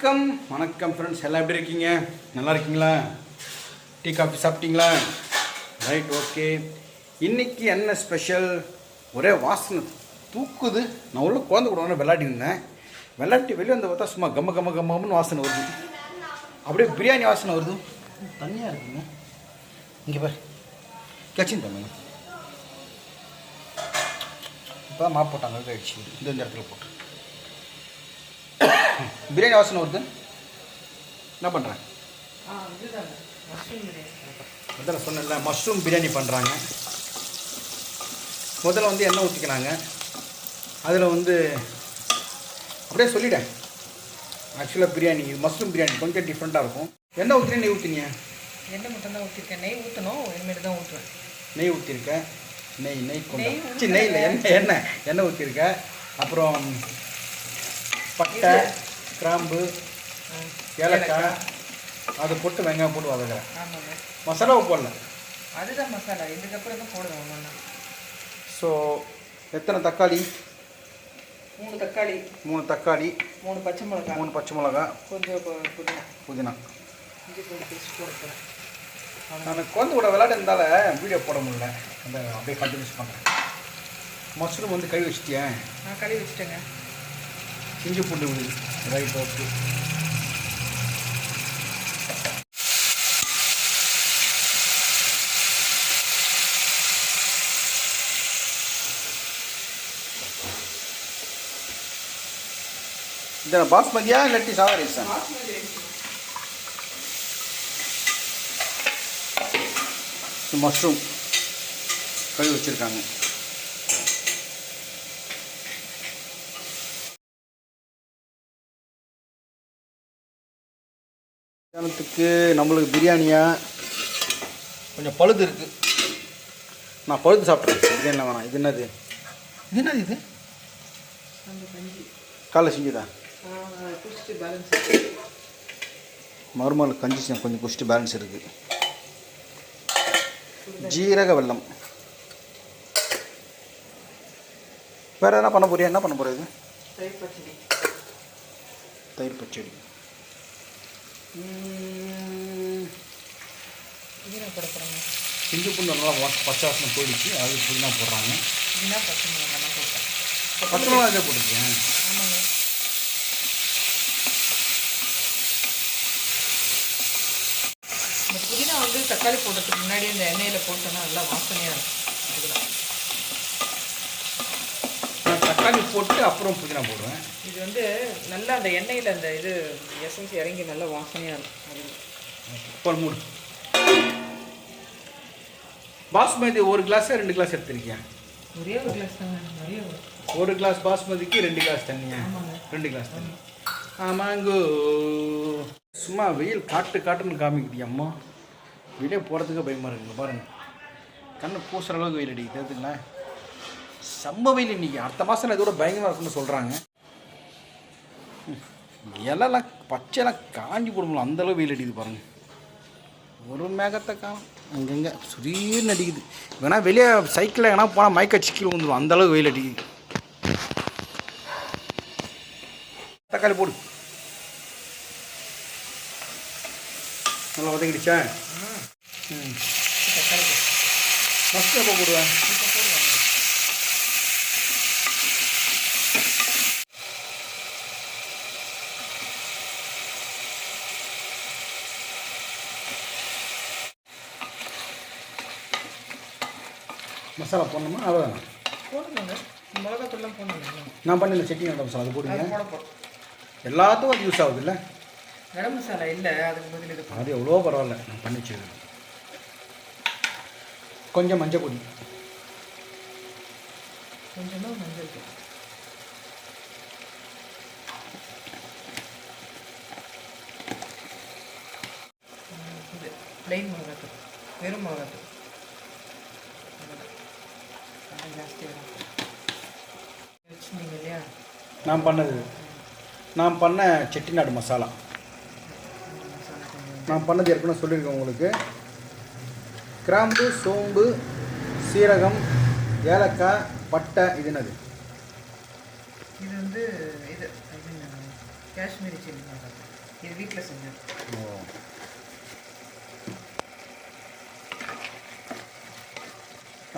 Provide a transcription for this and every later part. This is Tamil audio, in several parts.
வணக்கம். வணக்கம் ஃப்ரெண்ட்ஸ் எல்லாம் எப்படி இருக்கீங்க? நல்லா இருக்கீங்களா? டீ காஃபி சாப்பிட்டீங்களா? ரைட் ஓகே இன்னைக்கு என்ன ஸ்பெஷல் ஒரே வாசனை. தூக்குது. நான் உள்ள குழந்தை கூட விளையாடி இருந்தேன். விளையாட்டி வெளியே வந்து பார்த்தா சும்மா கம்ம கம்ம கம்மம்னு வாசனை வருது. அப்படியே பிரியாணி வாசனை வருது. தனியாக இருக்குங்க. இங்கே பாரு. கச்சின் தம்பி இப்போ தான் மாப் போட்டாங்க. இந்த இந்த இடத்துல போட்டு. பிரியாணி வாசனை வருது. என்ன பண்ணுறேன் முதல்ல சொன்னேன்ல மஷ்ரூம் பிரியாணி பண்ணுறாங்க முதல்ல வந்து எண்ணெய் ஊற்றிக்கிறாங்க அதில் வந்து அப்படியே சொல்லிட்டேன். ஆக்சுவலாக பிரியாணி இது மஷ்ரூம் பிரியாணி கொஞ்சம் டிஃப்ரெண்ட்டாக இருக்கும். எண்ணெய் ஊற்றினே நெய் ஊற்றினீங்க எண்ணெய் மட்டும் தான் ஊற்றிருக்கேன் நெய் ஊற்றணும் இனிமேட்டு தான் ஊற்றுவேன் நெய் ஊற்றிருக்கேன் நெய் நெய் நெய் கொண்டு நெய் இல்லை எண்ணெய் எண்ணெய் எண்ணெய் ஊற்றிருக்கேன் அப்புறம் பட்டை. கிராம்பு ஏலக்காய் அது போட்டு வெங்காயம் போட்டு வதக்குறேன். ஆமாங்க. மசாலாவை போடல அதுதான் மசாலா. இதுக்கப்புறம் தான் போடுவேன் ஒன்று ஸோ எத்தனை தக்காளி? மூணு தக்காளி. மூணு தக்காளி. மூணு பச்சை மிளகாய். மூணு பச்சை மிளகா கொஞ்சம் புதினா. புதினா. இஞ்சி பூண்டு பேஸ்ட் போடுறேன் நான் குழந்தை கூட விளையாடுறதால வீடியோ போட முடியல. அந்த அப்படியே கண்டினியூஸ் பண்ணுறேன் மஷ்ரூம் வந்து கை வச்சிட்டியேன் நான் கழுவி வச்சுட்டேங்க. இஞ்சி பூண்டு விடுது ரைட் ஓகே இந்த பாஸ்மதியா இல்லாட்டி சாதா சார் மஷ்ரூம். கழுவி வச்சுருக்காங்க. மத்தியானத்துக்கு நம்மளுக்கு பிரியாணியா? கொஞ்சம் பழுது இருக்குது நான் பழுது சாப்பிட்றேன் பிரியாணியில் வேணாம். இது என்னது? இது என்னது இது? காலைல செஞ்சுதா? மறுநாள் கஞ்சி கொஞ்சம் குடிச்சிட்டு பேலன்ஸ் இருக்குது ஜீரக வெல்லம். வேறு எதனா பண்ண போறியா? என்ன பண்ண போகிற இது? தயிர் பச்சடி. தயிர் பச்சடி. புதினா போட போகிறாங்க இஞ்சி பூண்டு நல்லா பச்சை வாசனை போயிடுச்சு. அது புதினா போடுறாங்க. புதினா பச்சை மிளகாலாம் போட்டேன். பச்சை மிளகா இதே போட்டுருக்கேன். ஆமாங்க. இந்த புதினா வந்து தக்காளி போடுறதுக்கு முன்னாடி இந்த எண்ணெயில் போட்டோன்னா நல்லா வாசனையாக இருக்கும். அதுதான் தக்காளி போட்டு அப்புறம் புதினா போடுவேன் இது வந்து நல்லா அந்த எண்ணெயில் அந்த இது எசன்ஸ் இறங்கி நல்லா வாசனையாக இருக்கும். மூடு. பாஸ்மதி ஒரு கிளாஸ் ரெண்டு கிளாஸ் எடுத்திருக்கேன் ஒரே ஒரு கிளாஸ் தாங்க. ஒரு கிளாஸ் பாஸ்மதிக்கு ரெண்டு கிளாஸ் தண்ணியா? ரெண்டு கிளாஸ் தண்ணி. ஆமாங்கோ. சும்மா வெயில் காட்டு காட்டுன்னு காமிக்குது அம்மா. வெளியே போகிறதுக்கு பயமாக இருக்குங்க பாருங்க. கண்ணு பூசுற அளவுக்கு வெயில் அடிக்குது தெரியுதுங்களா? செம்ம வெயில் இன்னைக்கு அடுத்த மாதம் இதோட பயங்கரமாக இருக்குன்னு சொல்கிறாங்க இலைலாம் பச்சைலாம் காஞ்சி போடுங்களா அந்தளவு வெயில் அடிக்குது பாருங்க. ஒரு மேகத்தை காணும். அங்கங்கே சுரீர்னு அடிக்குது வேணா வெளியே சைக்கிளில் எங்கன்னா போனால் மயக்க சிக்கல் வந்துடும் அந்தளவு வெயில் அடிக்குது. தக்காளி போடு. நல்லா வதங்கிடுச்சா ம். ஃபஸ்ட்டு எப்போ போடுவேன் மசாலா போடணுமா? அவ்வளோதானா போடணுங்க மிளகாத்தூள்லாம் போடணுங்க நான் பண்ண சட்னி நல்ல மசாலா அது போடுங்க போட எல்லாத்துக்கும் அது யூஸ் ஆகுது இல்லை கரம் மசாலா இல்லை அதுக்கு பதில் இது அது எவ்வளோ பரவாயில்ல நான் பண்ணி வச்சுருக்கேன் கொஞ்சம் மஞ்சள் பொடி. கொஞ்சமாக மஞ்சள் இது பிளெயின் மிளகாத்தூள். வெறும் மிளகாத்தூள் அவ்வளவுதான். அது ஜாஸ்தி வரும் இல்லையா நான் பண்ணது. நான் பண்ண செட்டிநாடு மசாலா. நான் பண்ணது ஏற்கனவே சொல்லியிருக்கேன் உங்களுக்கு. கிராம்பு சோம்பு சீரகம் ஏலக்காய் பட்டை இது என்னது? இது வந்து இது காஷ்மீரி சில்லி இது வீட்டில் செஞ்சது ஓ.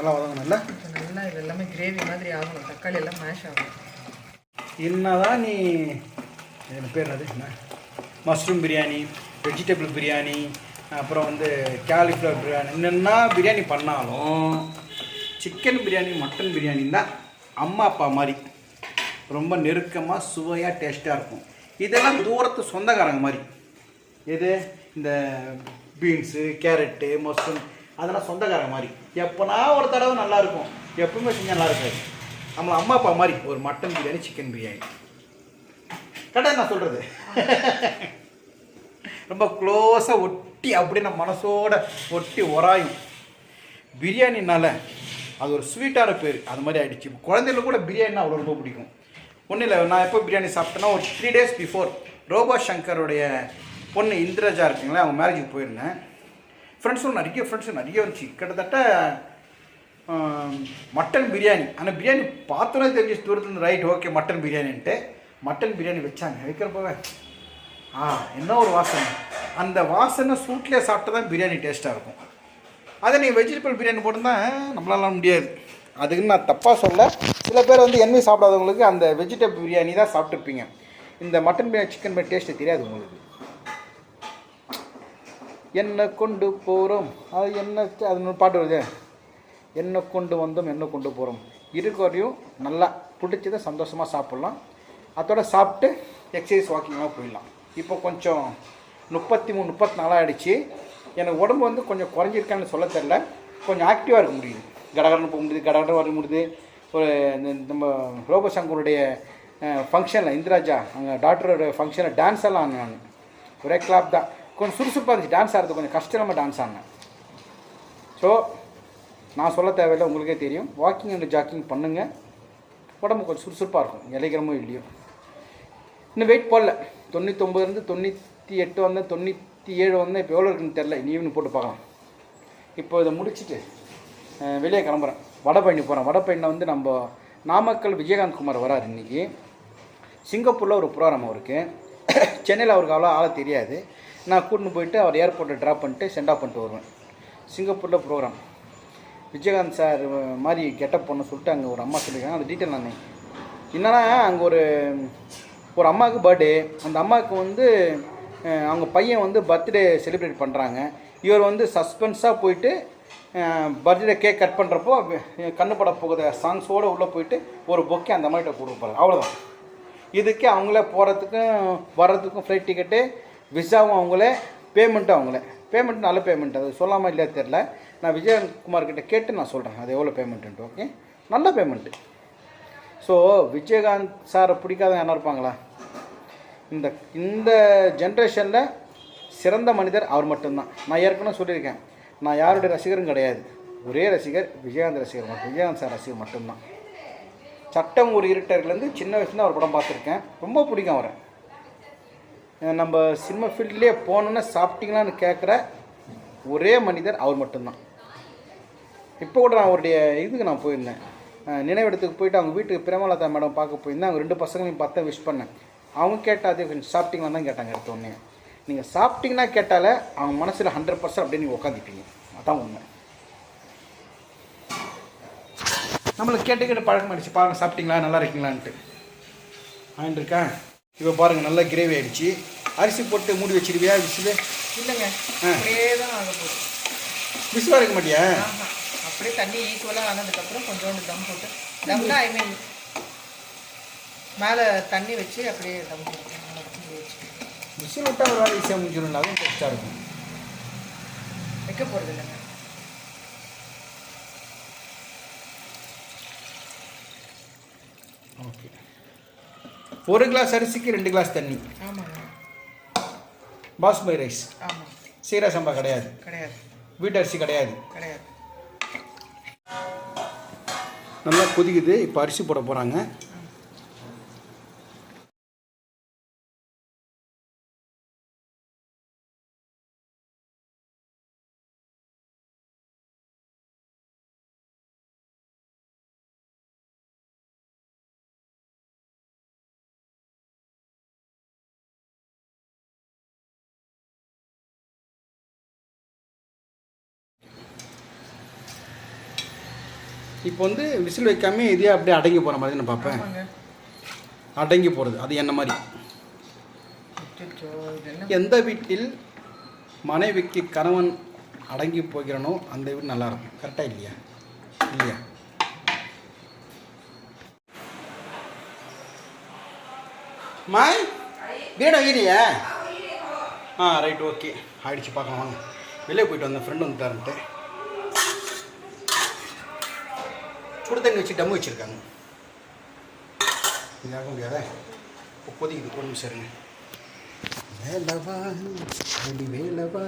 நல்லா வதங்கணும்ல நல்லா? இது எல்லாமே கிரேவி மாதிரி ஆகணும். தக்காளி எல்லாம் மேஷ் ஆகணும். என்னதான் நீ என்ன பேர் அது? என்ன? மஷ்ரூம் பிரியாணி வெஜிடபிள் பிரியாணி அப்புறம் வந்து காலிஃப்ளவர் பிரியாணி என்னென்ன பிரியாணி பண்ணாலும் சிக்கன் பிரியாணி மட்டன் பிரியாணி தான் அம்மா அப்பா மாதிரி. ரொம்ப நெருக்கமாக சுவையாக டேஸ்ட்டாக இருக்கும். இதெல்லாம் தூரத்து சொந்தக்காரங்க மாதிரி. எது? இந்த பீன்ஸு கேரட்டு மஷ்ரூம் அதெல்லாம் சொந்தக்காரங்க மாதிரி. எப்போனா ஒரு தடவை நல்லா இருக்கும் எப்பவுமே செஞ்சால் நல்லா இருக்காது நம்மள அம்மா அப்பா மாதிரி ஒரு மட்டன் பிரியாணி சிக்கன் பிரியாணி. கரெக்டாக நான் சொல்கிறது ரொம்ப க்ளோஸாக ஒட்டி அப்படியே நம்ம மனசோட ஒட்டி உராயும். பிரியாணினால அது ஒரு ஸ்வீட்டான பேர். அது மாதிரி ஆகிடுச்சு குழந்தைகளுக்கு கூட பிரியாணினா அவ்வளோ ரொம்ப பிடிக்கும். ஒன்றும் இல்லை நான் எப்போ பிரியாணி சாப்பிட்டேன்னா ஒரு த்ரீ டேஸ் பிஃபோர் ரோபோ சங்கருடைய பொண்ணு இந்திரஜா இருக்குங்களே அவங்க மேரேஜுக்கு போயிருந்தேன். ஃப்ரெண்ட்ஸும் நிறைய ஃப்ரெண்ட்ஸும் நிறைய இருந்துச்சு. கிட்டத்தட்ட மட்டன் பிரியாணி ஆனால் பிரியாணி பார்த்தோன்னே தெரிஞ்சு தூரத்துலேருந்து ரைட் ஓகே மட்டன் பிரியாணின்ட்டு மட்டன் பிரியாணி வச்சாங்க. வைக்கிறப்பவே ஆ என்ன ஒரு வாசனை. அந்த வாசனை சூட்லேயே சாப்பிட்டா தான் பிரியாணி டேஸ்ட்டாக இருக்கும். அதை நீங்கள் வெஜிடபிள் பிரியாணி போட்டுருந்தா நம்மளால முடியாது. அதுக்குன்னு நான் தப்பாக சொல்ல. சில பேர் வந்து எண்ணெய் சாப்பிடாதவங்களுக்கு அந்த வெஜிடபிள் பிரியாணி தான் சாப்பிட்ருப்பீங்க இந்த mutton biryani chicken biryani taste தெரியாது உங்களுக்கு. என்ன கொண்டு போகிறோம் அது என்ன அது பாட்டு வருது. என்ன கொண்டு வந்தோம் என்ன கொண்டு போகிறோம் இருக்க வரையும் நல்லா பிடிச்சதை சந்தோஷமாக சாப்பிட்லாம். அதோட சாப்பிட்டு எக்ஸசைஸ் வாக்கிங்காக போயிடலாம். இப்போ கொஞ்சம் முப்பத்தி மூணு முப்பத்தி நாலாக ஆயிடுச்சு. எனக்கு உடம்பு வந்து கொஞ்சம் குறைஞ்சிருக்கான்னு சொல்ல தெரில கொஞ்சம் ஆக்டிவாக இருக்க முடியுது. கடகடன்னு போக முடியுது கடகடன் வர முடியுது. ஒரு இந்த நம்ம ரோபசங்கருடைய ஃபங்க்ஷனில் இந்திராஜா அங்கே டாக்டரோட ஃபங்க்ஷனில் டான்ஸ் எல்லாம் ஆனாங்க நான் ஒரே கிளாப் தான். கொஞ்சம் சுறுசுறுப்பாக இருந்துச்சு. டான்ஸ் ஆடுறது கொஞ்சம் கஷ்டமாக டான்ஸ் ஆடினேன். ஸோ நான் சொல்ல தேவையில்லை உங்களுக்கே தெரியும். வாக்கிங் அண்ட் ஜாக்கிங் பண்ணுங்கள் உடம்பு கொஞ்சம் சுறுசுறுப்பாக இருக்கும். இலைக்கிறமோ இல்லையோ. இன்னும் வெயிட் போடல. தொண்ணூத்தொம்பதுலேருந்து தொண்ணூற்றி எட்டு வந்தேன். தொண்ணூற்றி ஏழு வந்தேன். இப்போ எவ்வளோ இருக்குன்னு தெரில நீ ஈவினிங் போட்டு பார்க்கலாம். இப்போ இதை முடிச்சுட்டு வெளியே கிளம்புறேன். வடபழனி போகிறேன் வடபழனியில் வந்து நம்ம நாமக்கல் விஜயகாந்த் குமார் வரார் இன்றைக்கி சிங்கப்பூரில் ஒரு ப்ரோக்ராம் அவருக்கு. சென்னையில் அவருக்கு அவ்வளோ ஆள தெரியாது. நான் கூட்டின்னு போயிட்டு அவர் ஏர்போர்ட்டில் ட்ராப் பண்ணிட்டு சென்ட் ஆஃப் பண்ணிட்டு வருவேன். சிங்கப்பூரில் ப்ரோக்ராம் விஜயகாந்த் சார் மாதிரி கெட்டப் பண்ண சொல்லிட்டு அங்கே ஒரு அம்மா சொல்லியிருக்காங்க அந்த டீட்டெயில் நான் என்னன்னா அங்கே ஒரு ஒரு அம்மாவுக்கு பர்த்டே அந்த அம்மாவுக்கு வந்து அவங்க பையன் வந்து பர்த்டே செலிப்ரேட் பண்ணுறாங்க இவர் வந்து சஸ்பென்ஸாக போயிட்டு பர்த்டே கேக் கட் பண்ணுறப்போ கண்ணு பட போகுத. சாங்ஸோடு உள்ளே போயிட்டு ஒரு பொக்கே அந்த அம்மாகிட்ட கொடுப்பாரு. அவ்வளோதான் இதுக்கே அவங்களே போகிறதுக்கும் வர்றதுக்கும் ஃப்ளைட் டிக்கெட்டு விசாவும் அவங்களே பேமெண்ட்டும் அவங்களே. பேமெண்ட் நல்ல பேமெண்ட் அது சொல்லாமல் இல்லையா தெரில நான் விஜயகுமார் கிட்ட கேட்டு நான் சொல்கிறேன் அது எவ்வளோ பேமெண்ட்டுன்ட்டு ஓகே நல்ல பேமெண்ட்டு ஸோ விஜயகாந்த் சாரை பிடிக்காதவங்க என்ன இருப்பாங்களா? இந்த இந்த ஜென்ரேஷனில் சிறந்த மனிதர் அவர் மட்டும்தான். நான் ஏற்கனவே சொல்லியிருக்கேன். நான் யாருடைய ரசிகரும் கிடையாது. ஒரே ரசிகர் விஜயகாந்த் ரசிகர் மட்டும். விஜயகாந்த் சார் ரசிகர் மட்டும்தான். சட்டம் ஒரு இருட்டர்லேருந்து சின்ன வயசுலேருந்து அவர் படம் பார்த்துருக்கேன். ரொம்ப பிடிக்கும் அவரை. நம்ம சினிமா ஃபீல்ட்லேயே போனோன்னே சாப்பிட்டீங்களான்னு கேட்குற ஒரே மனிதர் அவர் மட்டும்தான். இப்போ கூட நான் அவருடைய இதுக்கு நான் போயிருந்தேன். நினைவிடத்துக்கு போயிட்டு அவங்க வீட்டுக்கு பிரேமலதா மேடம் பார்க்க போயிருந்தேன். அவங்க ரெண்டு பசங்களையும் பார்த்தா விஷ் பண்ணேன். அவங்க கேட்டால் அதே கொஞ்சம் சாப்பிட்டீங்களா தான் கேட்டாங்க எடுத்த உடனே. நீங்கள் சாப்பிட்டீங்கன்னா கேட்டாலே அவங்க மனசில் ஹண்ட்ரட் பர்சன்ட் அப்படியே நீங்கள் உட்காந்துப்பீங்க அதான் உண்மை. நம்மளுக்கு கேட்டு கேட்டு பழக்கம் அடிச்சு பாருங்க சாப்பிட்டீங்களா? நல்லா இருக்கீங்களான்ட்டு. ஆயிட்டு இப்போ பாருங்கள் நல்லா கிரேவி ஆயிடுச்சு. அரிசி போட்டு மூடி வச்சிருவியா விசில்? இல்லைங்க. அப்படியே தான் ஆக போகுது. இருக்க மாட்டியா. அப்படியே தண்ணி ஈக்குவலாக ஆனதுக்கப்புறம் கொஞ்சோண்டு தம் போட்டு தம்னா ஐ மீன் மேலே தண்ணி வச்சு அப்படியே தம் போட்டு விசில் விட்டால் ஒரு வேலை ஈஸியாக முடிஞ்சிடும் அதுவும் டேஸ்ட்டாக இருக்கும். வைக்க போகிறது இல்லைங்க. ஓகே. ஒரு கிளாஸ் அரிசிக்கு ரெண்டு கிளாஸ் தண்ணி. பாஸ்மதி ரைஸ் சீரா சம்பா கிடையாது. கிடையாது. வீட்டு அரிசி கிடையாது. கிடையாது. நல்லா கொதிக்குது. இப்போ அரிசி போட போகிறாங்க இப்போ வந்து விசில் வைக்காம இதே அப்படியே அடங்கி போகிற மாதிரி நான் பார்ப்பேன். அடங்கி போகிறது அது என்ன மாதிரி? எந்த வீட்டில் மனைவிக்கு கணவன் அடங்கி போகிறானோ அந்த வீடு நல்லா இருக்கும். கரெக்டாக இல்லையா? இல்லையா? மாய் வீடு வைக்கிறியா ஆ ரைட் ஓகே ஆயிடுச்சு பார்க்கலாம் வாங்க. வெளியே போயிட்டு வந்தேன் ஃப்ரெண்டு வந்துட்டாருன்ட்டு. சுடு தண்ணி வச்சு டம் வச்சுருக்காங்க. இதாக முடியாதா இப்போதைக்கு இது கொண்டு சரிங்க. வேலவா அடி வேலவா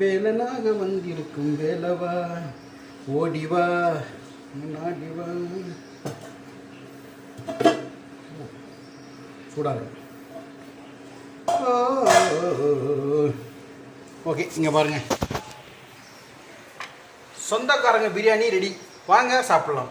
வேலனாக வந்திருக்கும் வேலவா ஓடிவா முன்னாடிவா. சூடாக இருக்கு ஓகே இங்கே பாருங்க. சொந்தக்காரங்க பிரியாணி ரெடி. வாங்க சாப்பிட்லாம்.